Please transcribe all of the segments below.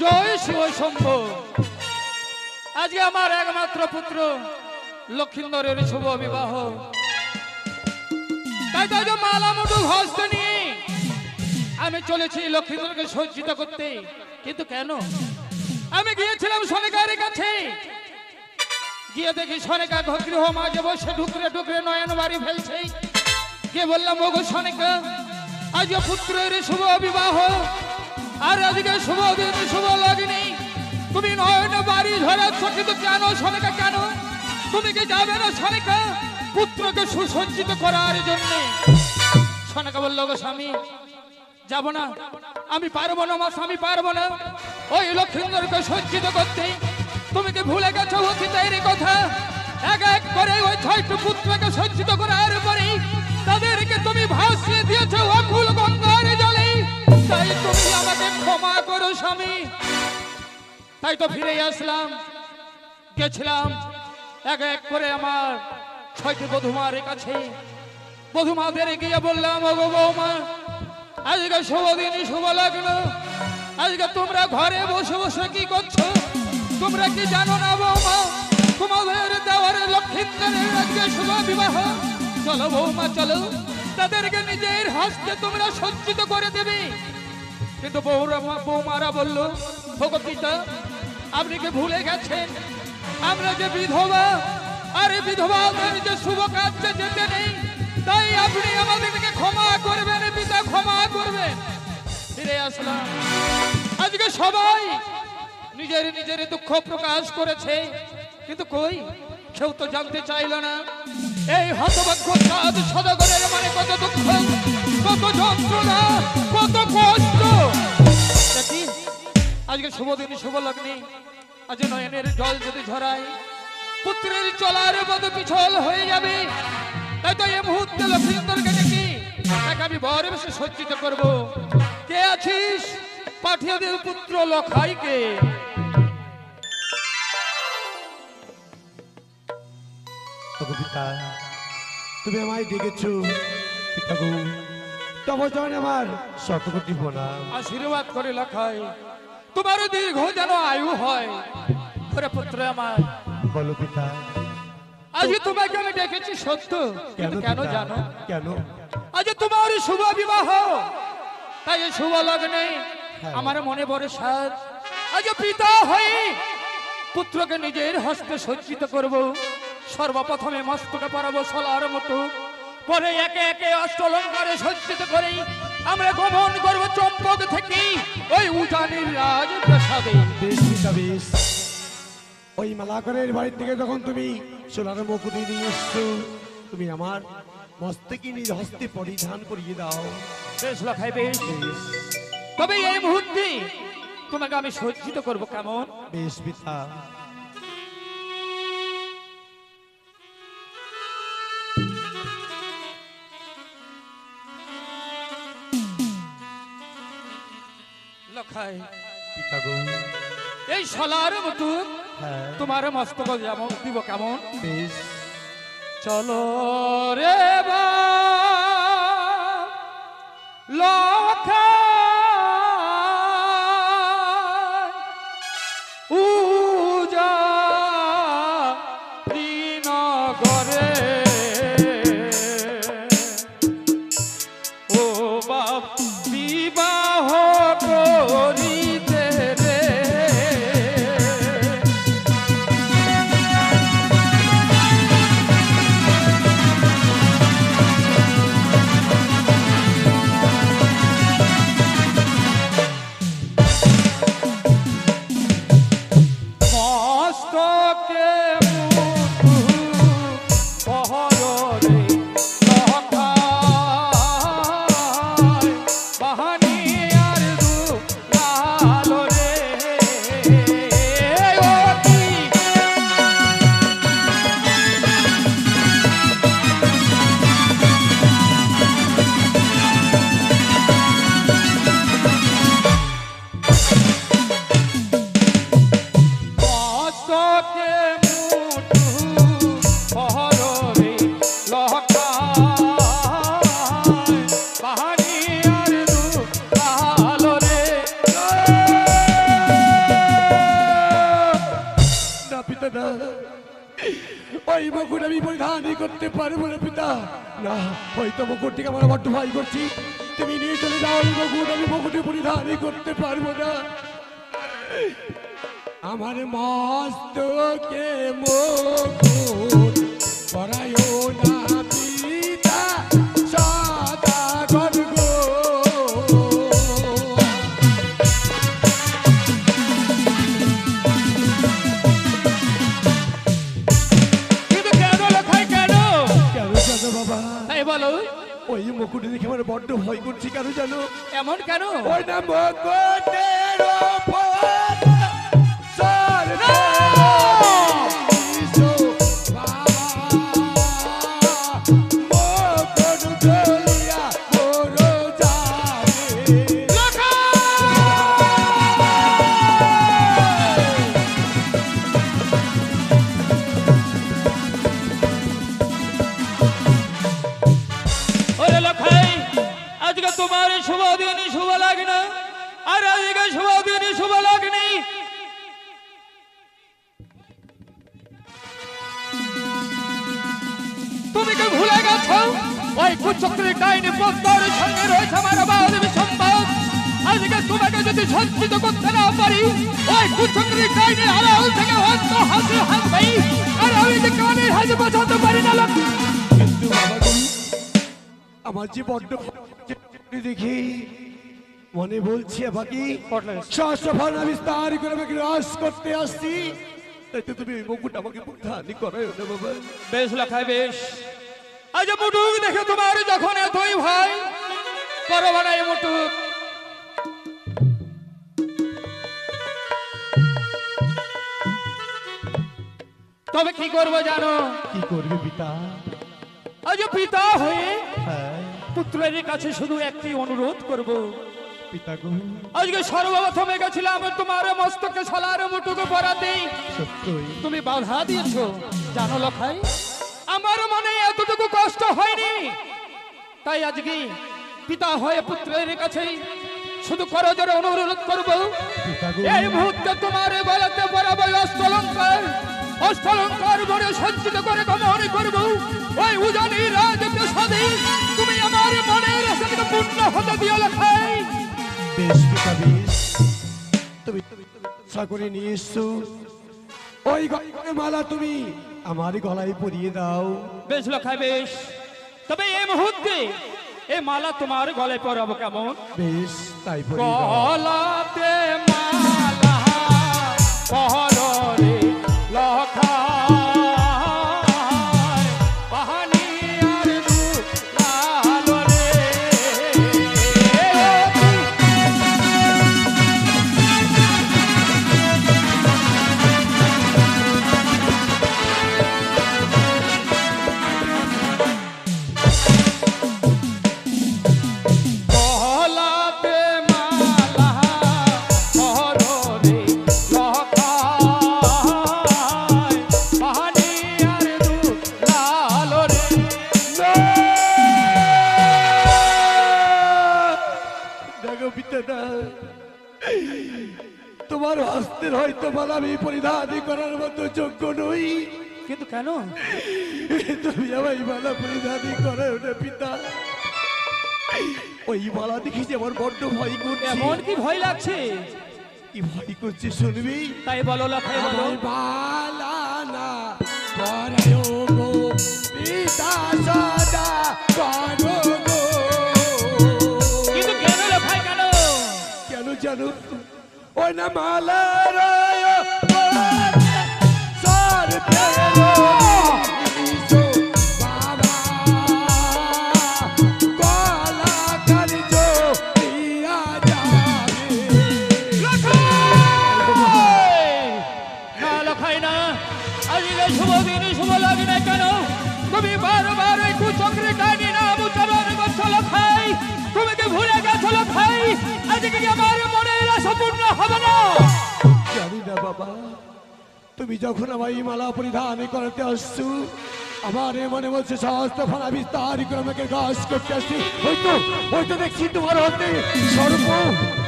জয় শিব শম্ভ। আজকে আমার একমাত্র পুত্র লক্ষিন্দরের শুভ বিবাহ। তাই তো মালা হস্তে নিয়ে আমি চলেছি লক্ষিন্দরকে সজ্জিত করতে। কিন্তু কেন? আমি গিয়েছিলাম সনেকারের কাছে। গিয়ে দেখি সনেকা গৃহ মাঝে বসে ঢুকরে ঢুকরে নয়ন বাড়ি ফেলছে। গিয়ে বললাম, ওগো সনেকা আজ পুত্রের শুভ বিবাহ। আর আজকে শুভ দিন, শুভ লগিনী। তুমি নয়ন বাড়ি ধরাচ্ছ কিন্তু কেন সনেকা, কেন? তুমি কি যাবে না সনেকা? পুত্রকে সুসজ্জিত করার জন্য। সনেকা বলল, গো স্বামী, যাব না। আমি পারব না, মা স্বামী, পারব না। ওই লক্ষিন্দরকে সজ্জিত করতে। তুমি কি ভুলে গেছো অতীতের কথা? এক এক করে ওই ছয়টি পুত্রকে সজ্জিত করার পরে তাদেরকে তুমি ভাসিয়ে দিয়েছ তাই তো ফিরে আসলাম। গেছিলাম এক এক করে আমার ছয়টি বধুমার কাছে। বধুমাদের গিয়ে বললাম ও বৌমা, আজকে শুভ দিনই শুভ লাগল আজকে তোমরা ঘরে বসে বসে কি করছ? তোমরা কি জানো না বৌমা, তোমাদের দেওয়ার লক্ষিন্দরের আজকে শুভ বিবাহ? চলো বৌমা, চলো। তাদেরকে নিজের হস্তে তোমরা সজ্জিত করে দেবে। কিন্তু বৌরা, বৌমারা বলল ভগবতীটা আপনি কি ভুলে গেছেন? আমরা যে বিধবা, আর এই বিধবাদের যে শুভ কাজে যেতে নেই, তাই আপনি আমাদেরকে ক্ষমা করবেন, পিতা ক্ষমা করবেন। ফিরে আসলাম। আজকে সবাই নিজের নিজের দুঃখ প্রকাশ করেছে। কিন্তু কই? কেউ তো জানতে চাইল না। এই হতভাগ্য সাধ সদাগরের শুভ দিন শুভ লগ্নে। আজ নয়নের জল যদি ঝরায় পুত্রের চলার মতো পিছল হয়ে যাবে। তাই তো এই মুহূর্তে লক্ষ্মীন্দরকে ডেকে তাকে আমি বর বেশি সজ্জিত করব। কে আছিস? পাঠিয়ে দে পুত্র লখাইকে। পিতা তুমি আমায় ডেকেছো। পিতা গো তব জন আমার শতকোটি প্রণাম। আশীর্বাদ করে লখাই। তোমার দীর্ঘ যেন আয়ু হয়। পুত্র আমার বলো পিতা। আজকে তোমাকে আমি ডেকেছি সত্য কেন জানো? কেন? আজ তোমার শুভ বিবাহ। তাই শুভ লগ্নে হ্যাঁ। আমার মনে বড় সাজ আজ পিতা হয়ে পুত্রকে নিজের হস্তে সজ্জিত করব। সর্বপ্রথমে মস্তকে পরাবো সলার মতো। পরে একে একে অষ্টলঙ্কারে সজ্জিত করে আমরা গমন করব চম্পক থেকে। ওই উজানির রাজ প্রাসাদে বেশ। ওই মালাকরের বাড়ির থেকে যখন তুমি সোনার মুকুটি নিয়ে এসছো তুমি আমার মস্তকে নিজ হস্তে পরিধান করিয়ে দাও। বেশ লখাই বেশ। তবে এই মুহূর্তে তোমাকে আমি সজ্জিত করব কেমন? বেশ পিতা। লখাই পিতা গো এই সলার মতো হ্যাঁ। তোমার মস্তক যেমন দিব কেমন? বেশ। চলো রে বা করতে পারব না পিতা। না হয়তো মুকুটটিকে আমার বড্ড ভাই করছি। তুমি নিয়ে চলে যাও ওই মুকুট আমি মুকুটে পরিধানই করতে পারব না। আমার মস্তকে মুকুট পরায়ো বড্ড ভয় করছি কেন জানো? এমন কেন? ওই না মুকুটের আর আজকে শুভ দিন, শুভ লাগনি। তুমি কি ভুলে গেছো? ওই কুচক্রী ডাইনি পদ্মার সঙ্গে রয়েছে আমার বাদ সম্ভব আজকে তোমাকে যদি সঞ্চিত করতে না পারি, ওই কুচক্রী ডাইনি আড়াল থেকে হস্ত হাসি হাসবে আর আমি যে কানের হাসি বাঁচাতে পারি না কিন্তু আমার বড্ড দেখি। মনে বলছি বাকি আমি বিস্তার করে আমাকে রাস করতে আসছি। তাই তো তুমি মুকুট আমাকে পরিধানই করাই না বাবা। বেশ লেখায় বেশ। আজ মুটুক দেখে তোমার যখন এতই ভাই করব না এই মুটুক। তবে কি করব জানো? কি করবে পিতা? আজ পিতা হয়ে হ্যাঁ। পুত্রের কাছে শুধু একটি অনুরোধ করব। আজকে সর্বপ্রথমে গেছিলাম তোমার মস্তকে সলার মুটুকে তুমি বাধা দিয়েছ জানো লখাই আমার মনে এতটুকু কষ্ট হয়নি। তাই আজকে পিতা হয়ে পুত্রের কাছে শুধু করজোরে অনুরোধ করব। এই মুহূর্তে তোমার গলাতে পরাবো অষ্টলঙ্কার অষ্টলঙ্কার বড়ে সঞ্চিত করে গমন করব। ওই উজানি রাজ প্রসাদে তুমি আমার মনের আশাকে পূর্ণ হতে দিও বেশ পিতা বেশ তুমি সাগরে নিয়ে এসছো। ওই গলায় মালা তুমি আমার গলায় পরিয়ে দাও। বেশ লক্ষা বেশ। তবে এই মুহূর্তে এ মালা তোমার গলায় পরাবো কেমন? বেশ তাই গলাতে মালা তোমার হস্তের হয়তো মালা আমি পরিধান করার মতো যোগ্য নই। কিন্তু কেন? তুমি আমার এই মালা পরিধান করে ওটা পিতা। ওই বালা দেখি যে আমার বড্ড ভয় করছে। এমন কি ভয় লাগছে? কি ভয় করছে শুনবি? তাই বলো লাফাই বলো। বালা না শুভ লাগে না কেন তুমি বারবার এই কুচক্রে টানি আজকে আমার মনের আশা পূর্ণ হবে না। জানি না বাবা তুমি যখন আমার এই মালা পরিধান করতে আসছো আমার মনে বলছে সমস্ত ফানা বিস্তার করে আমাকে গাছ করতে আসছি। হয়তো হয়তো দেখছি তোমার হাতে সর্ব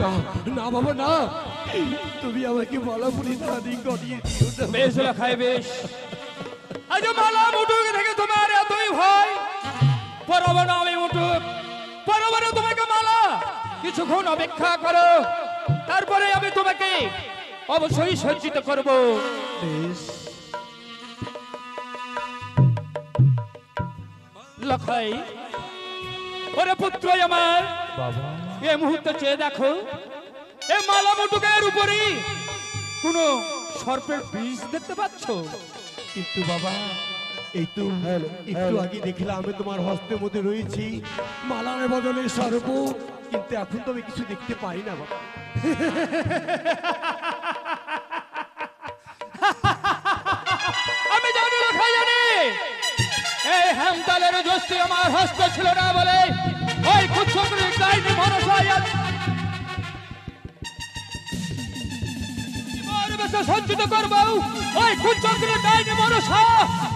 না না বাবা না। তুমি আমাকে মালা পরিধান করিয়ে দিও বেশ লখাই বেশ। আজ মালা মুটুক থেকে তোমার এতই ভয়। পরব না আমি মুটুক। পরব না তোমাকে মালা। কিছুক্ষণ অপেক্ষা করো। তারপরে আমি তোমাকে অবশ্যই সজ্জিত করব। লখাই ওরে পুত্র আমার। এ মুহূর্তে চেয়ে দেখো এ মালা মুটুকের উপরে কোন সর্পের বীজ দেখতে পাচ্ছ? কিন্তু বাবা এই তো একটু আগে দেখলাম আমি তোমার হস্তের মধ্যে রয়েছি। মালার বদলে সর্ব কিন্তু এখন তো আমি কিছু দেখতে পাই না বাবা। আমি জানি জানি। এই হেমতালের জস্তি আমার হস্ত ছিল না বলে ওই আজ তোমার করব। ওই মনসা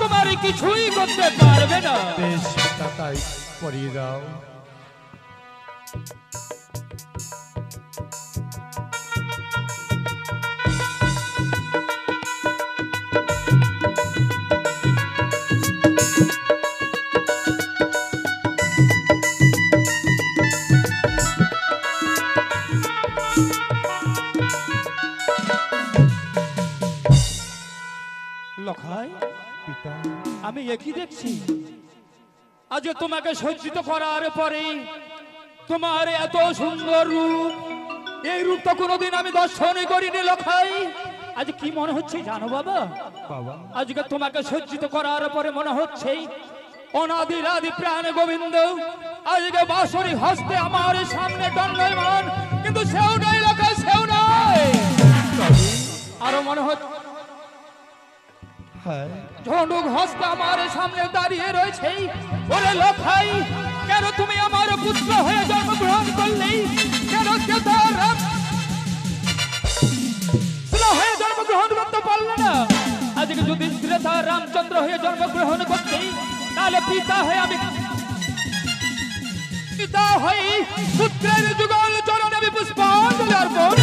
তোমার কিছুই করতে পারবে না। বেশ তাই পরিয়ে দাও। আমি একই দেখছি? আজ তোমাকে সজ্জিত করার পরে তোমার এত সুন্দর রূপ। এই রূপ তো কোনোদিন আমি দর্শনই করিনি লখাই আজ কি মনে হচ্ছে জানো বাবা? বাবা। আজকে তোমাকে সজ্জিত করার পরে মনে হচ্ছে অনাদি রাদি প্রাণ গোবিন্দ। আজকে বাসরি হস্তে আমার সামনে দণ্ডয়মান কিন্তু সেও নাই লখাই সেও নাই আরও মনে হচ্ছে ঝন্ডুক হস্ত আমার সামনে দাঁড়িয়ে রয়েছে। ওরে লখাই কেন তুমি আমার পুত্র হয়ে জন্মগ্রহণ করলে? কেন কেদার রাম হয়ে জন্মগ্রহণ করতে পারলে না? আজকে যদি শ্রেতা রামচন্দ্র হয়ে জন্মগ্রহণ করতে, তাহলে পিতা হয়ে আমি পিতা হয়ে পুত্রের যুগল চরণ আমি পুষ্পাঞ্জলি অর্পণ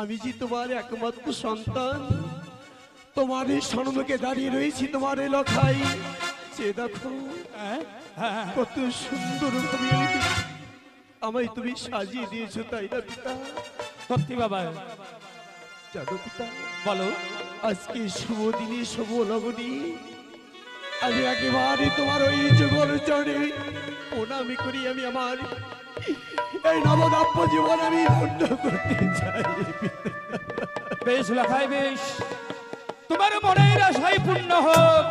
আমি যে তোমার একমাত্র সন্তান। তোমার এই সম্মুখে দাঁড়িয়ে রয়েছি তোমার লখাই। সে দেখো হ্যাঁ? কত সুন্দর আমায় তুমি সাজিয়ে দিয়েছ তাই না পিতা? সত্যি বাবা। জানো পিতা বলো। আজকে শুভ দিনে শুভ লগনি আমি একেবারে তোমার ওই যুগল চরণে প্রণামি করি আমি আমার এই নবদাপ্য জীবন আমি ধন্য করতে চাই। বেশ লেখায় বেশ। তোমার মনের আশাই পূর্ণ হোক।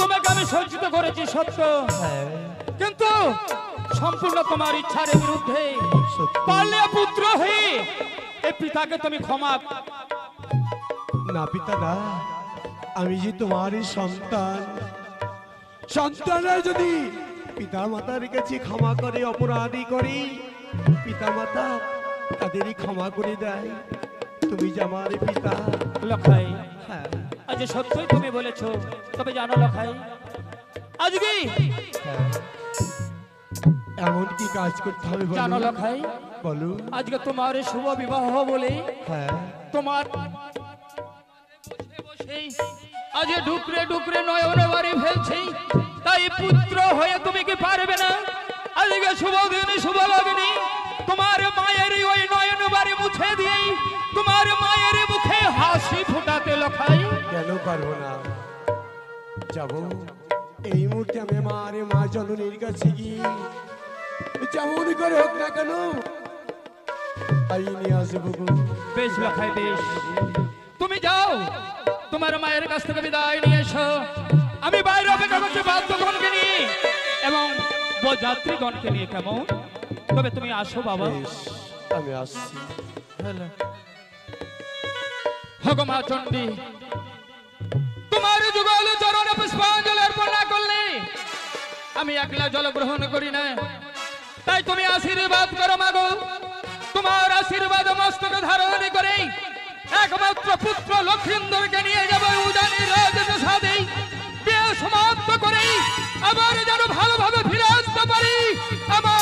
তোমাকে আমি সজ্জিত করেছি সত্য। কিন্তু সম্পূর্ণ তোমার ইচ্ছার বিরুদ্ধে সত্যি। পারলে পুত্র হয়ে এই পিতাকে তুমি ক্ষমা না পিতা না। আমি যে তোমারই সন্তান সন্তানরা যদি পিতা মাতার কাছে ক্ষমা করে অপরাধী করে পিতা মাতা তাদেরই ক্ষমা করে দেয়। তুমি যে আমার পিতা। লখাই হ্যাঁ। আজ সত্যই তুমি বলেছ তবে জানো লখাই আজকে হ্যাঁ। এমন কি কাজ করতে হবে জানো লখাই বলো। আজকে তোমার শুভ বিবাহ বলে হ্যাঁ। তোমার বসে বসেই আজ ডুকরে ডুকরে নয়নে বাড়ি ফেলছি। তাই পুত্র হয়ে তুমি কি পারবে না? আজকে শুভ দিন শুভ লগ্নি। তোমার মায়ের ওই নয়ন বাড়ি মুছে দিয়ে তোমার মায়ের মুখে হাসি ফুটাতে লখাই। কেন পারব না? যাব। এই মুহূর্তে আমি আমার মা জননীর কাছে গিয়ে যেমন করে হোক না কেন তাই নিয়ে আসব বেশ লখাই বেশ। তুমি যাও। তোমার মায়ের কাছ থেকে বিদায় নিয়ে এসো। আমি বাইরে অপেক্ষা করছি বাদ্যগণকে নিয়ে এবং যাত্রীগণকে নিয়ে কেমন? তবে তুমি আসো বাবা। আমি আসছি। ভগমা চণ্ডী তোমার যুগল চরণে পুষ্পাঞ্জলি অর্পণ না করলে আমি একলা জল গ্রহণ করি না। তাই তুমি আশীর্বাদ করো মাগো। তোমার আশীর্বাদ মস্তকে ধারণ করে একমাত্র পুত্র লক্ষিন্দরকে নিয়ে যাবে উদানি রাজপ্রসাদেই বিয়ে সমাপ্ত করেই আবার যেন ভালোভাবে ফিরে আসতে পারি। আমার